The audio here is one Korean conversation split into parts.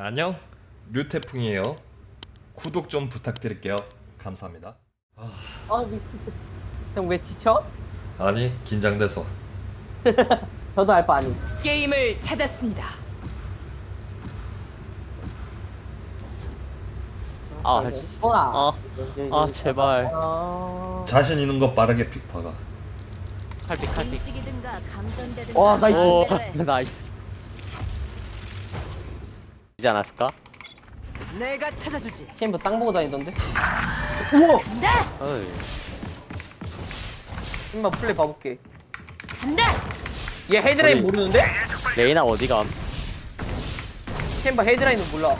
안녕 류태풍이에요 구독 좀 부탁드릴게요 감사합니다 아 미스. 형왜 지쳐? 아니 긴장돼서 저도 알 바 아니. 게임을 찾았습니다. 아, 씨. 어 아, 아, 제발. 아. 자신 있는 거 빠르게 픽파가 칼픽, 칼픽. 움직이든가 감전되든가 와, 나이스. 오, 마음대로 해. 나이스. 이지 않았을까? 내가 찾아주지. 챔버 땅 보고 다니던데? 어이. 한번 플레이 봐볼게. 간다. 얘 헤드라인 우리- 모르는데? 레이나 어디가? 챔버 헤드라인은 몰라.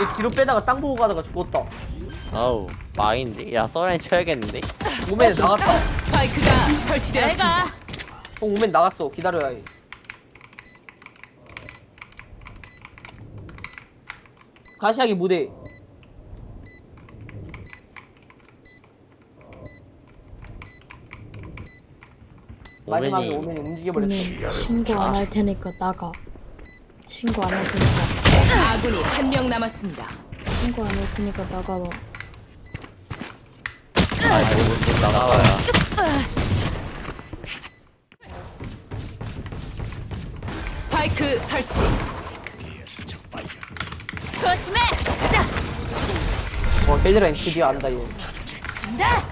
얘 뒤로 빼다가 땅 보고 가다가 죽었다. 아우, 망인데? 야, 써라인 쳐야겠는데? 오멘 나갔다. 스파이크가 설치되었습니다. 내가 형 오멘 나갔어. 기다려야 해. 가시하기 무대. 마지막에 오맨이 오멘이 움직여버렸어. 신고 안 할 테니까 나가. 신고 안 할 테니까 아군이 한 명 남았습니다. 신고 안 할 테니까 나가 봐. 못 나가야. 스파이크 설치. 조심해. 가자. 어 헤드라인 드디어 안다 얘. 간다.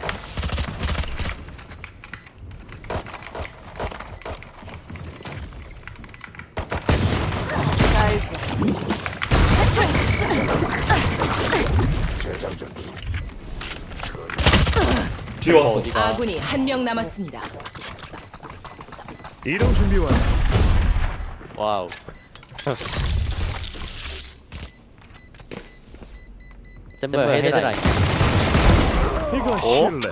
알지. 뒤에 왔어? 아군이 한 명 남았습니다. 이동 준비 완료. 와우. sem버 헤드라인. 이거 실례.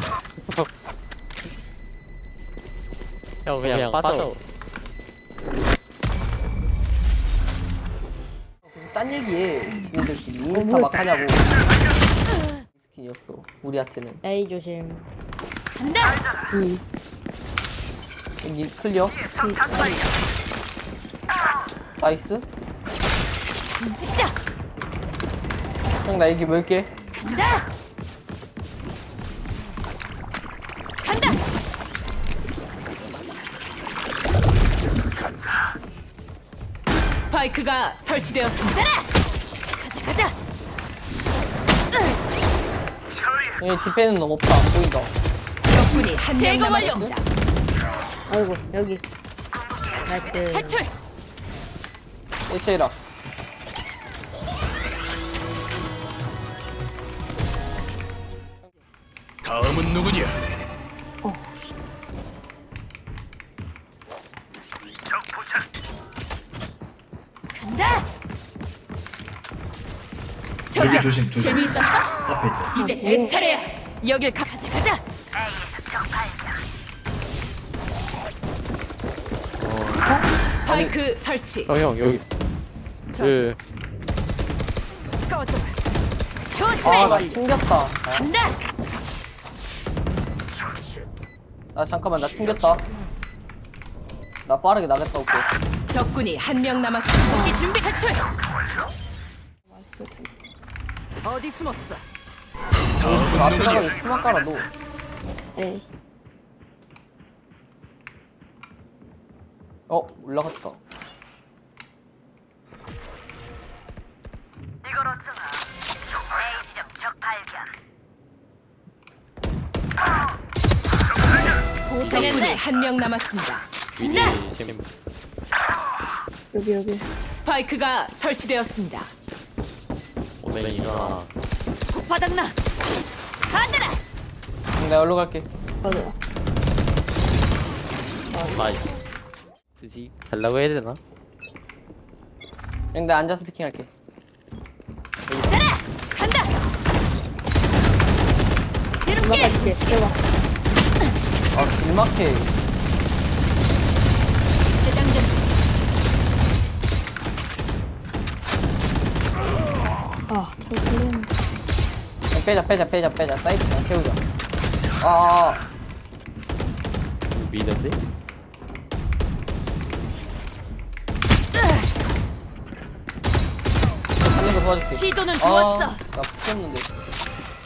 형, 그냥 빠져. 딴 얘기해. 지네들끼리 인스타 막 하냐고. 스킨이었어. 우리한테는. A 조심. 간다. B. 여기 클리어. 나이스. 움직이자. 형나 여기 멀게. 간다. 간다. 스파이크가 설치되었습니다. 가자 가자. 여기 디펜은 너무 없다. 안 보인다. 적군이 한 명 제거 완료. 남았습니다. 아이고 여기. 나이스. 탈출. 에체이라. 다음은 누구냐? 어. 간다. 여기 조심 조심 재미있었어? 앞에 있다 이제 내 차례야. 여길 가. 가자 가자. 스파이크 설치. 어, 형, 여기. 그, 꺼져. 조심해. 아, 나 튕겼다. 간다. 나 잠깐만, 나 튕겼다. 나 빠르게 나갔다 올게. 적군이 한 명 남았습니다. 무기 준비 탈출. 어디 숨었어? 앞에다가 이 투막 깔아, 너. A. 어, 올라갔다. 적 군이 한명 남았습니다. 위디 셈. 여기 여기. 스파이크가 설치되었습니다. 오맨이나. 바닥나. 형, 내가 올라 갈게. 맞아. 굳이 달라고 해야 되나? 형, 내가 앉아서 피킹 할게. 가라. 간다. 지름길. 올라갈게. 대박. 아, 길막해. 재장전. 아, 잘 걸리네. 형, 빼자, 빼자, 빼자, 빼자. 사이트 그냥 채우자. 아, 아, 아. 미던데? 도와줄게. 시도는 아, 좋았어. 나 붙였는데.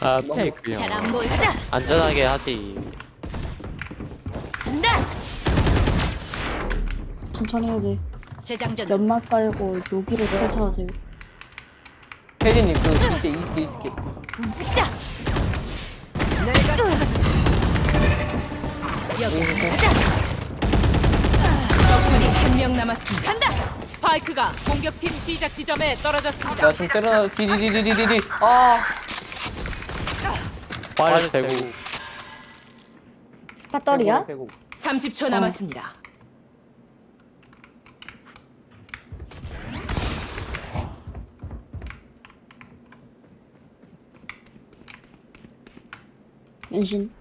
아 페이크 잘안형 보여. 가자. 안전하게 하지 간다. 천천히 해야 돼. 재장전. 연막 깔고 여기를 펼쳐야 돼. 혜진님 그 이제 이스케 이스케. 움직이자. 적군이 한 명 남았습니다. 간다. 스파이크가 공격팀 시작 지점에 떨어졌습니다. 야 지금 때려놔. 디디디디디디. 아. 빨리 대고 빼고. 30초 남았습니다. 은신.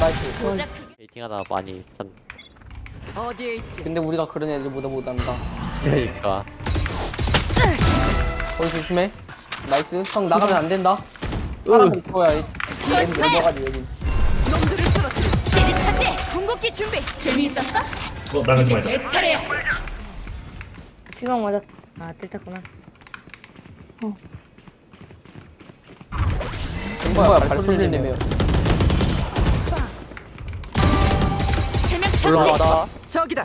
나이스. 베이팅하다 많이 참 어디에 있지? 근데 우리가 그런 애들보다 못한다. 그러니까 거기 조심해. 나이스. 형 나가면 안 된다. 사람 조심해. 넘어가지 여기. 놈들을 쓰러뜨려. 찌릿하지. 궁극기 준비. 재미있었어? 어 나가지 말자 내 차례야. 피망 맞았. 아, 뜰탔구나. 뭐야 발소리를 내며. 세명. 올라가다 저기다.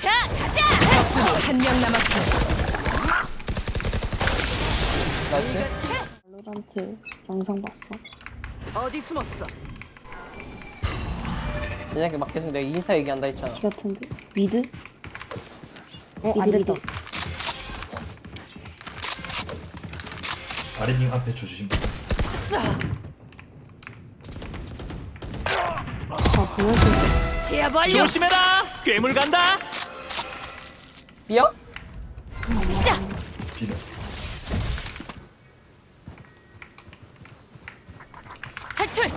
자, 가자. 한 명 남았습니다. 나이스. 발로란트 영상 봤어. 어디 숨었어? 막 계속 내가 인사 얘기한다 했잖아. 기 같은데. 미드? 어, 안 됐다. 아랫님 앞에 조심 아, 보여줘. 제압 완료. 조심해라. 괴물 간다. 삐어? 움직이자. 비다 탈출.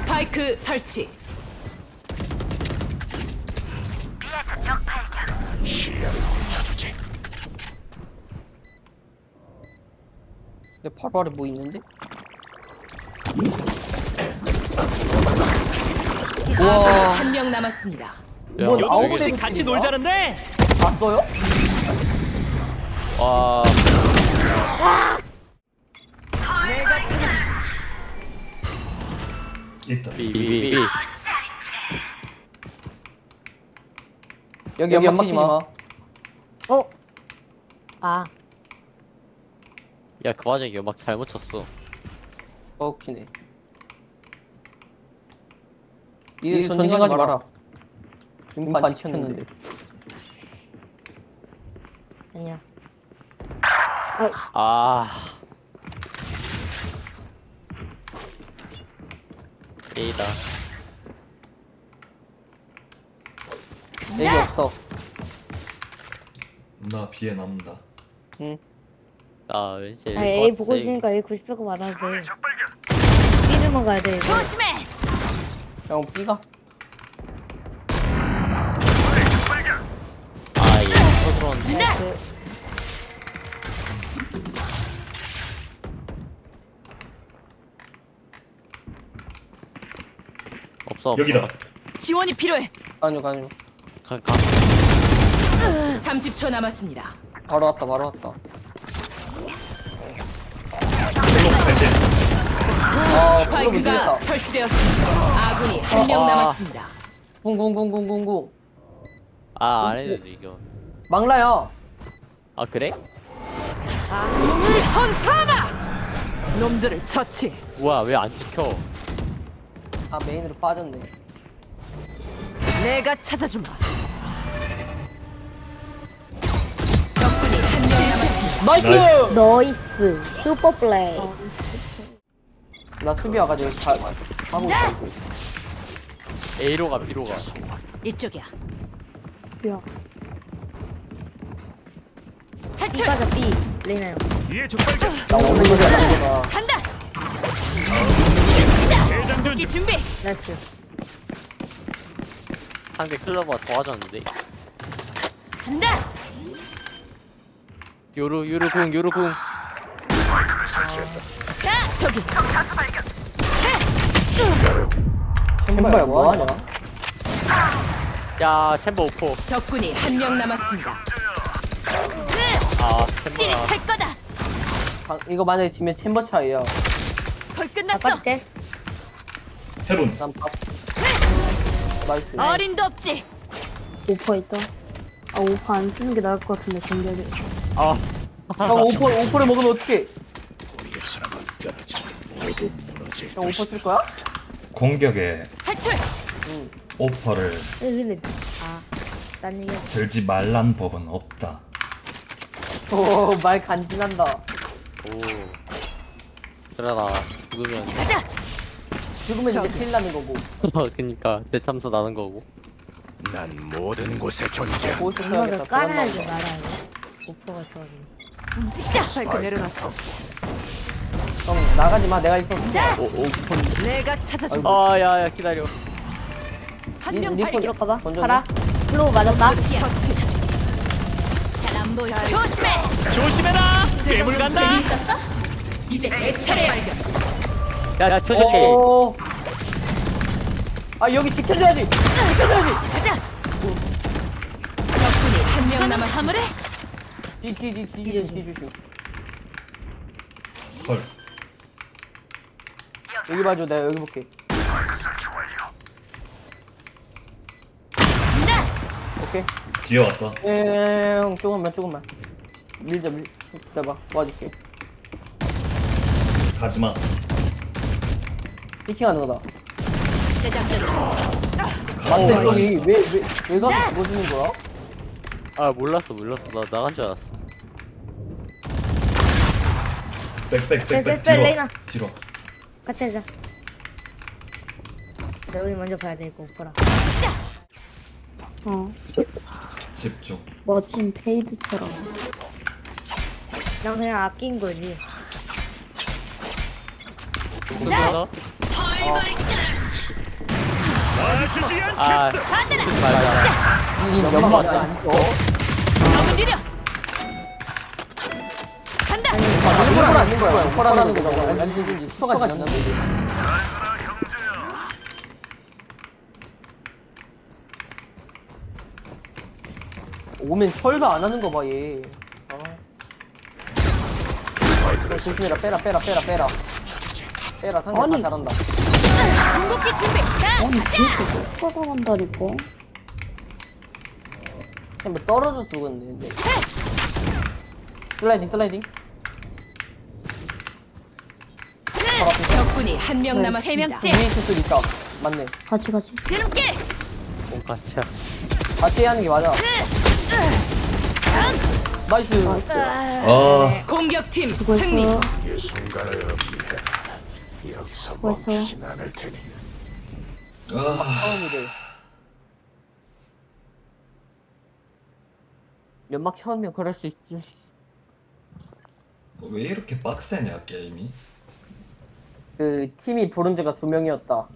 스파이크 설치. 시야를 훔쳐주지. 내 바로 아래 뭐 있는데? 아군이 한명 남았습니다. 뭔 야, 아홉 시 같이 놀자는데. 봤어요? 와 내가 찾아주지. 있다 비비비 여기 연막 치지 마. 어? 아, 야그 와중에 연막 잘못 쳤어 어, 웃기네. 이 전쟁하지 마라. 인판 치켰는데. 아니야. 아 A다 얘기 없어. 나 비에 남는다 응. 나 왠지 아, A 보고 있으니까 A 90배가 많아도 돼. B를만 가야 돼. 이거. 조심해. 형 B가? 아얘 쳐들었는데 없어 없어 여기다 지원이 필요해. 아니요, 아니요. 가, 가. 30초 남았습니다. 바로 왔다, 바로 왔다. 아, 스파이크가. 설치되었습니다. 아군이 한 명 아. 남았습니다. 쿵쿵쿵쿵쿵쿵. 아 안 해도 이겨 막라야. 아 그래? 놈을 선사하라! 놈들을 처치. 우와 왜안 찍혀 아, 메인으로 빠졌네. 내가 찾아주마. 적군이 한명 남았습니다. 나이스! 너이스. 슈퍼 플레이. 나 수비 와가지고 다, 하고 있어. A로 가 B로 가 이쪽이야. 야, 탈출. B가자, B. 레이나 형. 뒤에 적발견. 나 오는 거지, 아 나이스. 상대 클로버가 도와줬는데 간다. 요루 요루 궁 요루 궁 자, 저기. 챔버야 뭐하냐? 야 챔버 오퍼 적군이 한 명 남았습니다. 아 챔버야 찌릿할 거다. 아, 이거 만약에 지면 챔버 차이야. 벌나 끝났어. 빠질게. 헤론. 난 밥. 나이스. 어림도 없지. 오퍼 있다. 아 오퍼 안 쓰는 게 나을 것 같은데 공격이. 아 형 오퍼 오퍼를 먹으면 어떡해? 형 오퍼 쓸 거야? 공격에 탈출. 오퍼를 근데 아. 들지 말란 법은 없다. 오말 간지난다. 오 그러나 죽으면 가자. 죽으면 이제 큰일 나는 거고. 그니까 대참사 나는 거고 난 모든 곳에 존재한다 보스 이거를 써야겠다. 깔아야지 그런 말아야 돼. 오퍼가 있어가지고. 움직이자. 스파이크 내려놨어. 형 나가지 마. 내가 있어. 내가 찾아준 아 야 야 기다려 한명 리폰 발견. 들어가봐. 먼저 가라. 플로우 맞았다. 잘안 보여. 조심해. 조심해라 괴물 간다 재미있었어? 이제 내 차례 야. 야 쳐줄게 오. 아 여기 지켜줘야지. 지켜줘야지. 가자. 적군이 한 명 남았습니다. 사물해. 뒤뒤뒤뒤뒤 설. 여기 봐줘. 내가 여기 볼게. 나. 오케이. 뒤에 왔다. 예, 형 조금만 조금만. 밀자 밀. 기다봐. 도와줄게. 가지마. 피킹하는 거다. 제작전. 맞대 저기 왜왜 왜 가서 죽어주는 거야? 아 몰랐어 몰랐어 나 나간 줄 알았어 백백백백 빼, 빼, 뒤로. 레이나. 뒤로. 같이 하자. 네, 우리 먼저 봐야 돼, 이거 오퍼라. 어 집중. 멋진 페이드처럼. 난 그냥 아낀 거지. 쏘면서 아 않겠어 쓰지 말자 이 연막 아니죠? 너무 느려. 간다. 아, 일부러 거야. 오퍼라는 수가. 이게. 오면 설마 안 하는 거 봐 얘. 아. 야, 조심해라 빼라 빼라 빼라 빼라 빼라 상대 다 아니. 잘한다. 궁극기 준비. 자. 아니 그렇게 난다니까. 지금 뭐 떨어져 죽었네. 근데. 슬라이딩 슬라이딩. 바로 앞에 있다. 적군이 한명 네, 세 남았습니다. 명째. 위에 있을 수도 있다. 맞네. 같이 같이. 지름길. 몸같이야 같이 하는 게 맞아. 나이스. 아 공격팀 수고했어. 여기서 벌써? 멈추진 않을 테니 아. 처음이래. 연막 처음이면 그럴 수 있지. 왜 이렇게 빡세냐 게임이? 그 팀이 브론즈가 두 명이었다.